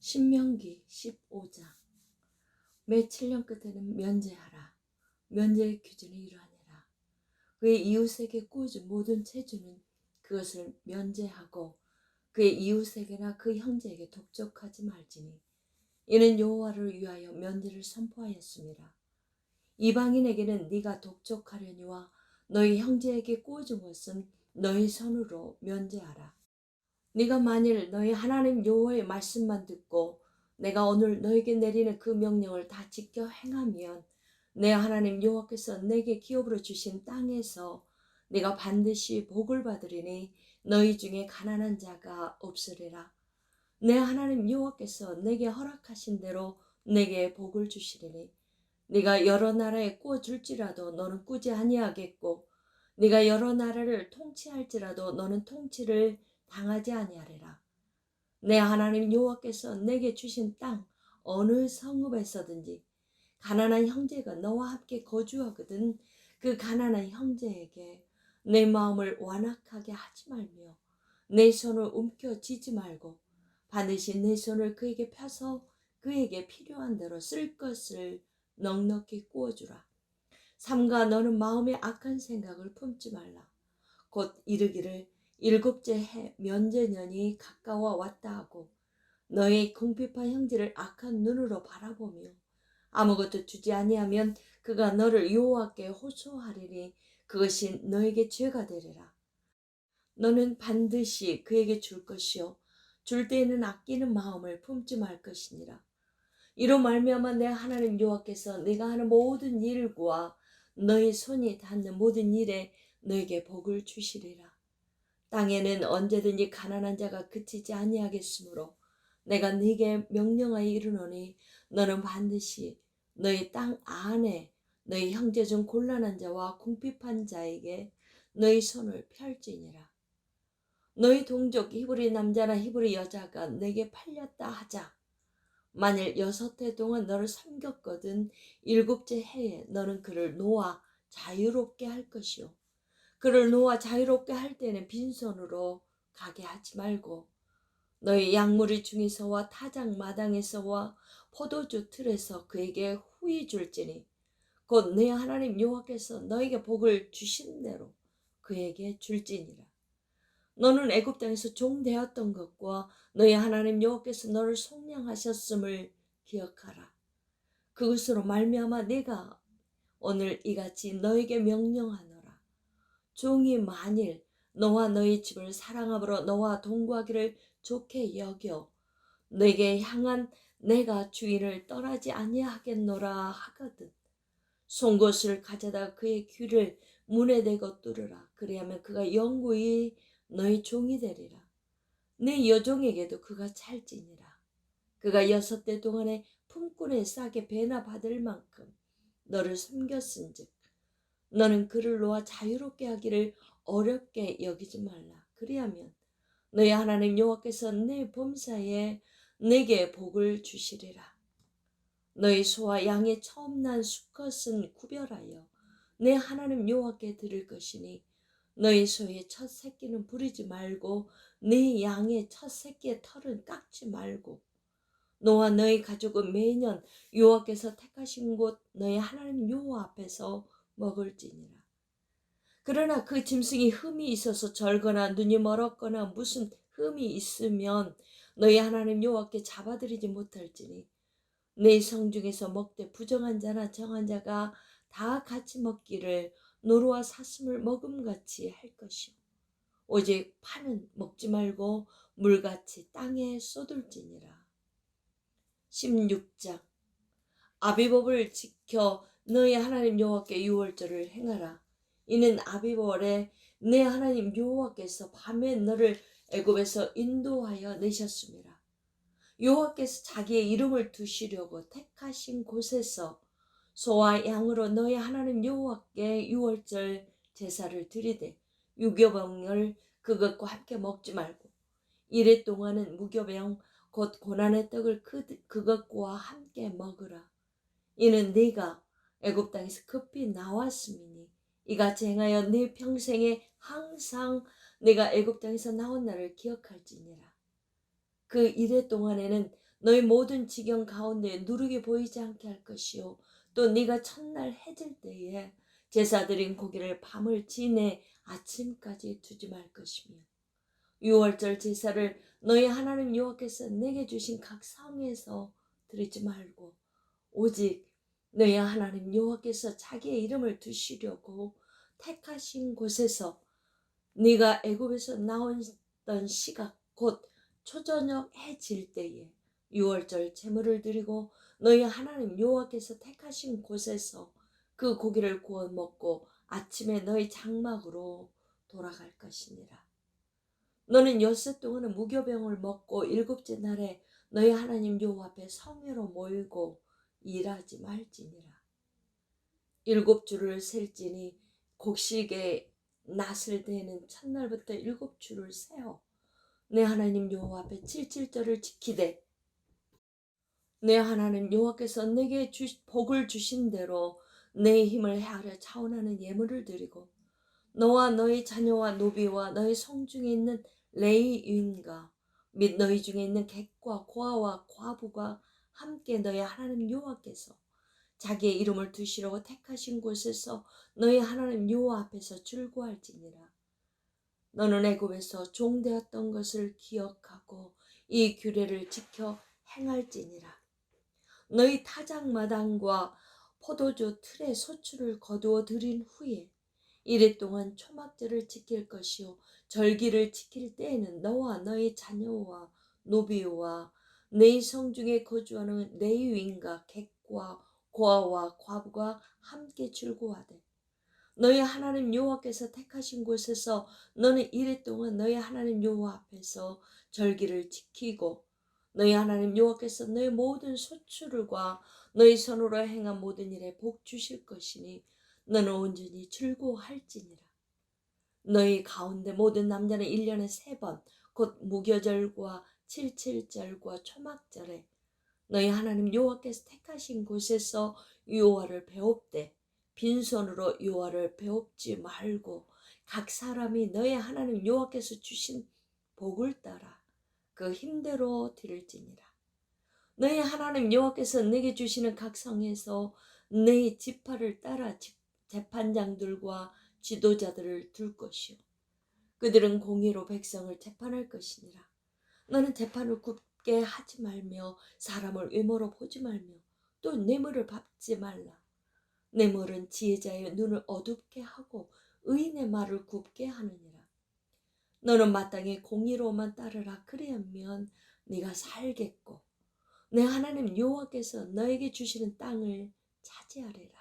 신명기 15장 매 7년 끝에는 면제하라. 면제의 규준이 이러하니라. 그의 이웃에게 꾸준 모든 체주는 그것을 면제하고 그의 이웃에게나 그 형제에게 독촉하지 말지니 이는 여호와를 위하여 면제를 선포하였습니다. 이방인에게는 네가 독촉하려니와 너희 형제에게 꾸준 것은 너희 손으로 면제하라. 네가 만일 너희 하나님 여호와의 말씀만 듣고 내가 오늘 너에게 내리는 그 명령을 다 지켜 행하면 내 하나님 여호와께서 내게 기업으로 주신 땅에서 네가 반드시 복을 받으리니 너희 중에 가난한 자가 없으리라. 내 하나님 여호와께서 내게 허락하신 대로 내게 복을 주시리니 네가 여러 나라에 꾸어 줄지라도 너는 꾸지 아니하겠고 네가 여러 나라를 통치할지라도 너는 통치를 당하지 아니하리라. 내 하나님 여호와께서 내게 주신 땅 어느 성읍에서든지 가난한 형제가 너와 함께 거주하거든 그 가난한 형제에게 내 마음을 완악하게 하지 말며 내 손을 움켜쥐지 말고 반드시 내 손을 그에게 펴서 그에게 필요한 대로 쓸 것을 넉넉히 구워주라. 삼가 너는 마음에 악한 생각을 품지 말라. 곧 이르기를 일곱째 해 면제년이 가까워 왔다 하고 너의 궁핍한 형제를 악한 눈으로 바라보며 아무것도 주지 아니하면 그가 너를 여호와께 호소하리니 그것이 너에게 죄가 되리라. 너는 반드시 그에게 줄 것이요 줄 때에는 아끼는 마음을 품지 말 것이니라. 이로 말미암아 내 하나님 여호와께서 내가 하는 모든 일과 너의 손이 닿는 모든 일에 너에게 복을 주시리라. 땅에는 언제든지 가난한 자가 그치지 아니하겠으므로 내가 네게 명령하여 이르노니 너는 반드시 너희 땅 안에 너희 형제 중 곤란한 자와 궁핍한 자에게 너희 손을 펼지니라. 너희 동족 히브리 남자나 히브리 여자가 내게 팔렸다 하자. 만일 여섯 해 동안 너를 섬겼거든 일곱째 해에 너는 그를 놓아 자유롭게 할 것이요. 그를 놓아 자유롭게 할 때는 빈손으로 가게 하지 말고 너희 양무리 중에서와 타작 마당에서와 포도주 틀에서 그에게 후히 줄지니 곧 내 하나님 여호와께서 너에게 복을 주신 대로 그에게 줄지니라. 너는 애굽 땅에서 종 되었던 것과 너희 하나님 여호와께서 너를 속량하셨음을 기억하라. 그것으로 말미암아 내가 오늘 이같이 너에게 명령하노라. 종이 만일 너와 너희 집을 사랑함으로 너와 동거하기를 좋게 여겨 내게 향한 내가 주인을 떠나지 아니하겠노라 하거든. 송곳을 가져다 그의 귀를 문에 대고 뚫으라. 그리하면 그가 영구히 너희 종이 되리라. 내 여종에게도 그가 찰지니라. 그가 여섯 대 동안에 품꾼의 싸게 배나 받을 만큼 너를 섬겼은즉 너는 그를 놓아 자유롭게 하기를 어렵게 여기지 말라. 그리하면 너희 하나님 여호와께서 내 범사에 내게 복을 주시리라. 너희 소와 양의 처음 난 수컷은 구별하여 내 하나님 여호와께 드릴 것이니 너희 소의 첫 새끼는 부리지 말고 내 양의 첫 새끼의 털은 깎지 말고 너와 너희 가족은 매년 여호와께서 택하신 곳 너희 하나님 여호와 앞에서 먹을지니라. 그러나 그 짐승이 흠이 있어서 절거나 눈이 멀었거나 무슨 흠이 있으면 너희 하나님 여호와께 잡아들이지 못할지니 내 성 중에서 먹되 부정한 자나 정한 자가 다 같이 먹기를 노루와 사슴을 먹음같이 할 것이요 오직 파는 먹지 말고 물같이 땅에 쏟을지니라. 16장. 아비법을 지켜 너희 하나님 여호와께 유월절을 행하라. 이는 아비월에 내 하나님 여호와께서 밤에 너를 애굽에서 인도하여 내셨습니다. 여호와께서 자기의 이름을 두시려고 택하신 곳에서 소와 양으로 너희 하나님 여호와께 유월절 제사를 드리되 유교병을 그것과 함께 먹지 말고 이래 동안은 무교병 곧 고난의 떡을 그, 그것과 함께 먹으라. 이는 네가 애굽 땅에서 급히 나왔음이니 이같이 행하여 네 평생에 항상 내가 애굽 땅에서 나온 날을 기억할지니라. 그 이래 동안에는 너희 모든 지경 가운데 누르게 보이지 않게 할 것이요 또 네가 첫날 해질 때에 제사 드린 고기를 밤을 지내 아침까지 두지 말 것이며 유월절 제사를 너희 하나님 여호와께서 내게 주신 각 성에서 드리지 말고 오직 너희 하나님 여호와께서 자기의 이름을 두시려고 택하신 곳에서 네가 애굽에서 나왔던 시각 곧 초저녁 해질 때에 유월절 제물을 드리고 너희 하나님 여호와께서 택하신 곳에서 그 고기를 구워 먹고 아침에 너희 장막으로 돌아갈 것이니라. 너는 엿새 동안은 무교병을 먹고 일곱째 날에 너희 하나님 여호와 앞에 성회로 모이고 일하지 말지니라. 일곱 줄을 셀지니 곡식에 낫을 대는 첫날부터 일곱 줄을 세어 내 하나님 여호와 앞에 칠칠절을 지키되 내 하나님 여호와께서 내게 주, 복을 주신 대로 내 힘을 헤아려 차원하는 예물을 드리고 너와 너희 자녀와 노비와 너희 성 중에 있는 레이인과 및 너희 중에 있는 객과 고아와 과부가 함께 너희 하나님 여호와께서 자기의 이름을 두시려고 택하신 곳에서 너희 하나님 여호와 앞에서 줄구할지니라. 너는 애굽에서 종되었던 것을 기억하고 이 규례를 지켜 행할지니라. 너희 타작 마당과 포도주 틀에 소출을 거두어 들인 후에 이래 동안 초막절을 지킬 것이요 절기를 지킬 때에는 너와 너희 자녀와 노비와 내 성중에 거주하는 레위인과 객과 고아와 과부가 함께 출고하되 너희 하나님 여호와께서 택하신 곳에서 너는 이래 동안 너희 하나님 여호와 앞에서 절기를 지키고 너희 하나님 여호와께서 너희 모든 소출과 너희 손으로 행한 모든 일에 복 주실 것이니 너는 온전히 즐거워할지니라. 너희 가운데 모든 남자는 1년에 세 번 곧 무교절과 칠칠절과 초막절에 너희 하나님 여호와께서 택하신 곳에서 여호와를 배웁되 빈손으로 여호와를 배웁지 말고 각 사람이 너희 하나님 여호와께서 주신 복을 따라 그 힘대로 드릴지니라. 너희 하나님 여호와께서 내게 주시는 각 성에서 내 지파를 따라 재판장들과 지도자들을 둘 것이요. 그들은 공의로 백성을 재판할 것이니라. 너는 재판을 굽게 하지 말며 사람을 외모로 보지 말며 또 뇌물을 밟지 말라. 뇌물은 지혜자의 눈을 어둡게 하고 의인의 말을 굽게 하느니라. 너는 마땅히 공의로만 따르라. 그래야면 네가 살겠고 내 하나님 여호와께서 너에게 주시는 땅을 차지하리라.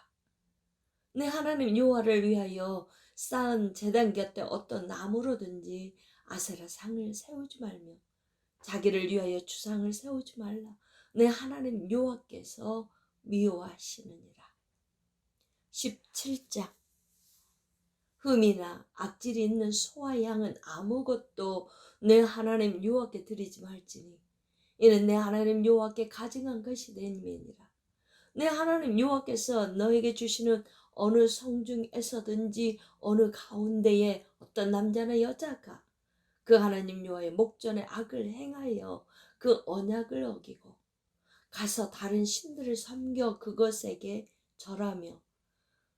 내 하나님 여호와를 위하여 쌓은 제단 곁에 어떤 나무로든지 아세라 상을 세우지 말며 자기를 위하여 주상을 세우지 말라. 내 하나님 여호와께서 미워하시느니라. 17장 흠이나 악질이 있는 소와 양은 아무것도 내 하나님 여호와께 드리지 말지니 이는 내 하나님 여호와께 가증한 것이 되니라. 내 하나님 여호와께서 너에게 주시는 어느 성중에서든지 어느 가운데에 어떤 남자나 여자가 그 하나님 여호와의 목전에 악을 행하여 그 언약을 어기고 가서 다른 신들을 섬겨 그것에게 절하며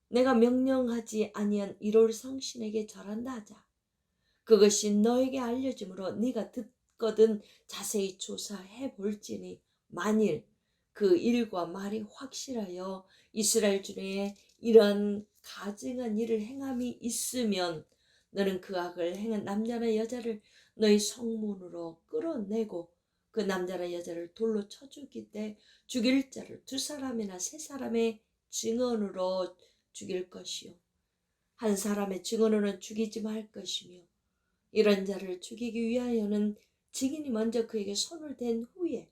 내가 명령하지 아니한 이롤 성신에게 절한다 하자. 그것이 너에게 알려짐으로 네가 듣거든 자세히 조사해 볼지니 만일 그 일과 말이 확실하여 이스라엘 중에 이런 가증한 일을 행함이 있으면 너는 그 악을 행한 남자나 여자를 너희 성문으로 끌어내고 그 남자나 여자를 돌로 쳐 죽일 때 죽일 자를 두 사람이나 세 사람의 증언으로 죽일 것이요 한 사람의 증언으로는 죽이지 말 것이며 이런 자를 죽이기 위하여는 증인이 먼저 그에게 손을 댄 후에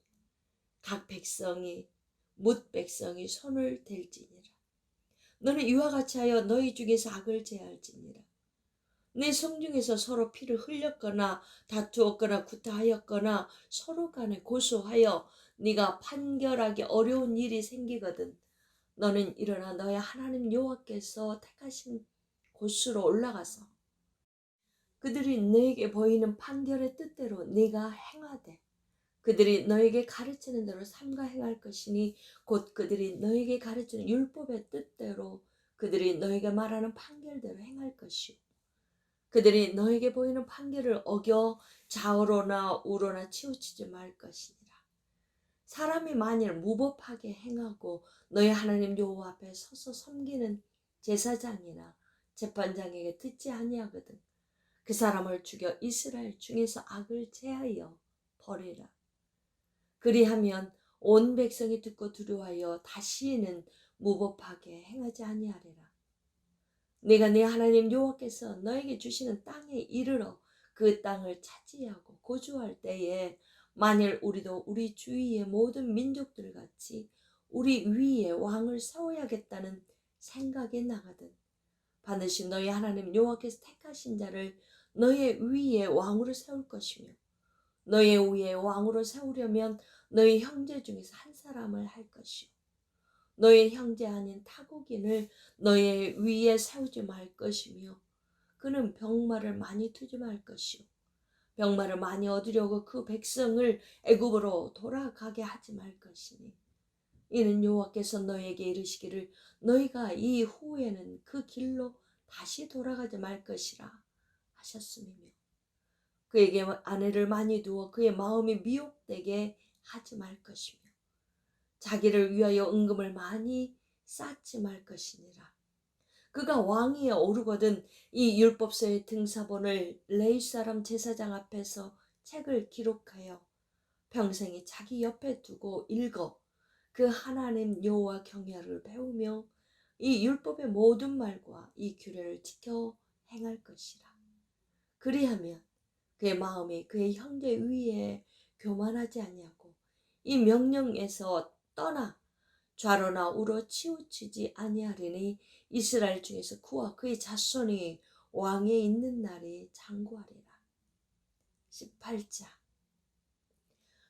각 백성이 뭇 백성이 손을 댈지니라. 너는 이와 같이 하여 너희 중에서 악을 제할지니라. 내 성중에서 서로 피를 흘렸거나 다투었거나 구타하였거나 서로 간에 고소하여 네가 판결하기 어려운 일이 생기거든 너는 일어나 너의 하나님 여호와께서 택하신 곳으로 올라가서 그들이 너에게 보이는 판결의 뜻대로 네가 행하되 그들이 너에게 가르치는 대로 삼가 행할 것이니 곧 그들이 너에게 가르치는 율법의 뜻대로 그들이 너에게 말하는 판결대로 행할 것이요. 그들이 너에게 보이는 판결을 어겨 좌우로나 우로나 치우치지 말 것이니라. 사람이 만일 무법하게 행하고 너희 하나님 여호와 앞에 서서 섬기는 제사장이나 재판장에게 듣지 아니하거든 그 사람을 죽여 이스라엘 중에서 악을 제하여 버리라. 그리하면 온 백성이 듣고 두려워하여 다시는 무법하게 행하지 아니하리라. 내가 네 하나님 여호와께서 너에게 주시는 땅에 이르러 그 땅을 차지하고 거주할 때에 만일 우리도 우리 주위의 모든 민족들 같이 우리 위에 왕을 세워야겠다는 생각에 나가든 반드시 너희 하나님 여호와께서 택하신 자를 너의 위에 왕으로 세울 것이며 너의 위에 왕으로 세우려면 너희 형제 중에서 한 사람을 할 것이요 너의 형제 아닌 타국인을 너의 위에 세우지 말 것이며 그는 병마를 많이 투지 말 것이요. 병마를 많이 얻으려고 그 백성을 애굽으로 돌아가게 하지 말 것이니 이는 여호와께서 너에게 이르시기를 너희가 이 후에는 그 길로 다시 돌아가지 말 것이라 하셨음이며 그에게 아내를 많이 두어 그의 마음이 미혹되게 하지 말 것이며 자기를 위하여 은금을 많이 쌓지 말 것이니라. 그가 왕위에 오르거든 이 율법서의 등사본을 레이 사람 제사장 앞에서 책을 기록하여 평생에 자기 옆에 두고 읽어 그 하나님 여호와 경외를 배우며 이 율법의 모든 말과 이 규례를 지켜 행할 것이라. 그리하면 그의 마음이 그의 형제 위에 교만하지 아니하고 이 명령에서 떠나 좌로나 우로 치우치지 아니하리니 이스라엘 중에서 그와 그의 자손이 왕에 있는 날이 장구하리라. 18자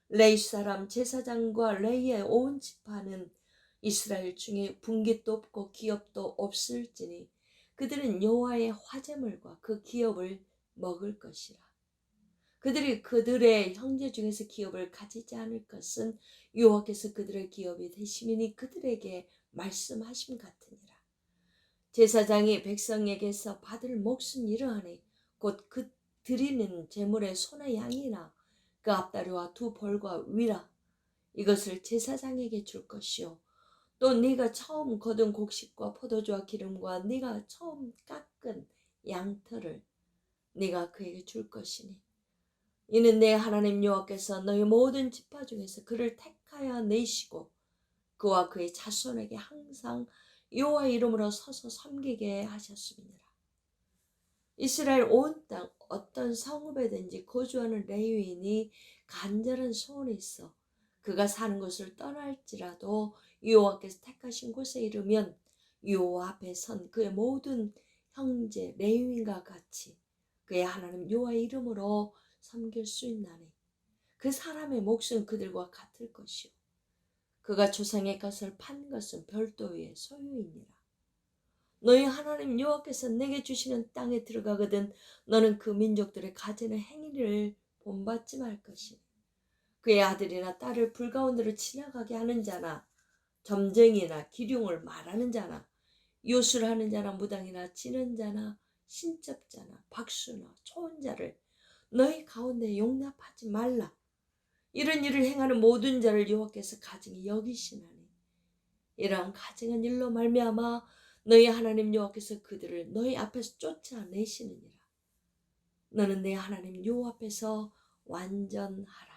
레이 사람 제사장과 레이의 온 지파는 이스라엘 중에 분깃도 없고 기업도 없을지니 그들은 여호와의 화제물과 그 기업을 먹을 것이라. 그들이 그들의 형제 중에서 기업을 가지지 않을 것은 여호와께서 그들의 기업이 되심이니 그들에게 말씀하심 같으니라. 제사장이 백성에게서 받을 몫은 이러하니 곧 그 드리는 제물의 소나 양이나 그 앞다리와 두 벌과 위라 이것을 제사장에게 줄 것이요 또 네가 처음 거둔 곡식과 포도주와 기름과 네가 처음 깎은 양털을 네가 그에게 줄 것이니 이는 내 하나님 여호와께서 너희 모든 지파 중에서 그를 택하여 내시고 그와 그의 자손에게 항상 여호와 이름으로 서서 섬기게 하셨습니다. 이스라엘 온 땅 어떤 성읍에든지 거주하는 레위인이 간절한 소원이 있어 그가 사는 곳을 떠날지라도 여호와께서 택하신 곳에 이르면 여호와 앞에 선 그의 모든 형제 레위인과 같이 그의 하나님 여호와의 이름으로 섬길 수 있나니? 그 사람의 몫은 그들과 같을 것이요 그가 조상의 것을 판 것은 별도의 소유이니라. 너희 하나님 여호와께서 내게 주시는 땅에 들어가거든 너는 그 민족들의 가지는 행위를 본받지 말 것이니. 그의 아들이나 딸을 불가운데로 지나가게 하는 자나 점쟁이나 기륭을 말하는 자나 요술하는 자나 무당이나 지는 자나 신접자나 박수나 초혼자를 너희 가운데 용납하지 말라. 이런 일을 행하는 모든 자를 여호와께서 가증히 여기시나니 이러한 가증한 일로 말미암아 너희 하나님 여호와께서 그들을 너희 앞에서 쫓아내시느니라. 너는 내 하나님 여호와 앞에서 완전하라.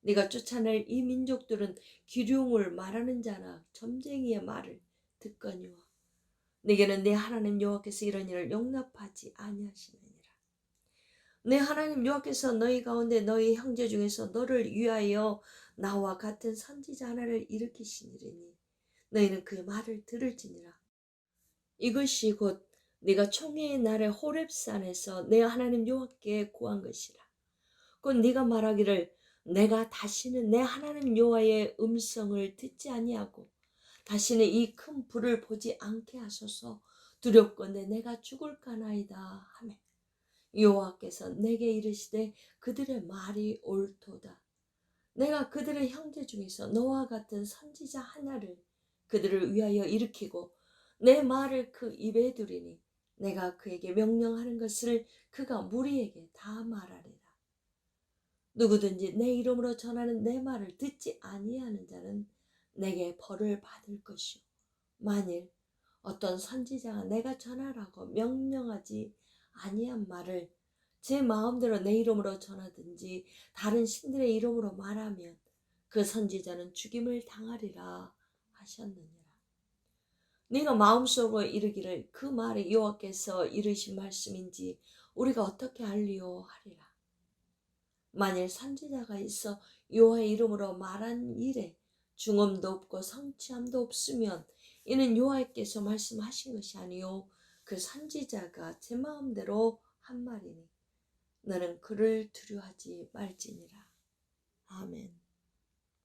네가 쫓아낼 이 민족들은 기륭을 말하는 자나 점쟁이의 말을 듣거니와 네게는 내 하나님 여호와께서 이런 일을 용납하지 아니하시느니라. 내 하나님 여호와께서 너희 가운데 너희 형제 중에서 너를 위하여 나와 같은 선지자 하나를 일으키시니니 너희는 그의 말을 들을지니라. 이것이 곧 네가 총회의 날에 호렙산에서 내 하나님 여호와께 구한 것이라. 곧 네가 말하기를 내가 다시는 내 하나님 여호와의 음성을 듣지 아니하고 다시는 이 큰 불을 보지 않게 하소서 두렵건대 내가 죽을까나이다 하매 여호와께서 내게 이르시되 그들의 말이 옳도다 내가 그들의 형제 중에서 너와 같은 선지자 하나를 그들을 위하여 일으키고 내 말을 그 입에 두리니 내가 그에게 명령하는 것을 그가 무리에게 다 말하리라. 누구든지 내 이름으로 전하는 내 말을 듣지 아니하는 자는 내게 벌을 받을 것이요. 만일 어떤 선지자가 내가 전하라고 명령하지 아니한 말을 제 마음대로 내 이름으로 전하든지 다른 신들의 이름으로 말하면 그 선지자는 죽임을 당하리라 하셨느니라. 네가 마음속으로 이르기를 그 말이 여호와께서 이르신 말씀인지 우리가 어떻게 알리요 하리라. 만일 선지자가 있어 여호와의 이름으로 말한 일에 중음도 없고 성취함도 없으면 이는 여호와께서 말씀하신 것이 아니요 그 선지자가 제 마음대로 한 말이니 너는 그를 두려워하지 말지니라. 아멘.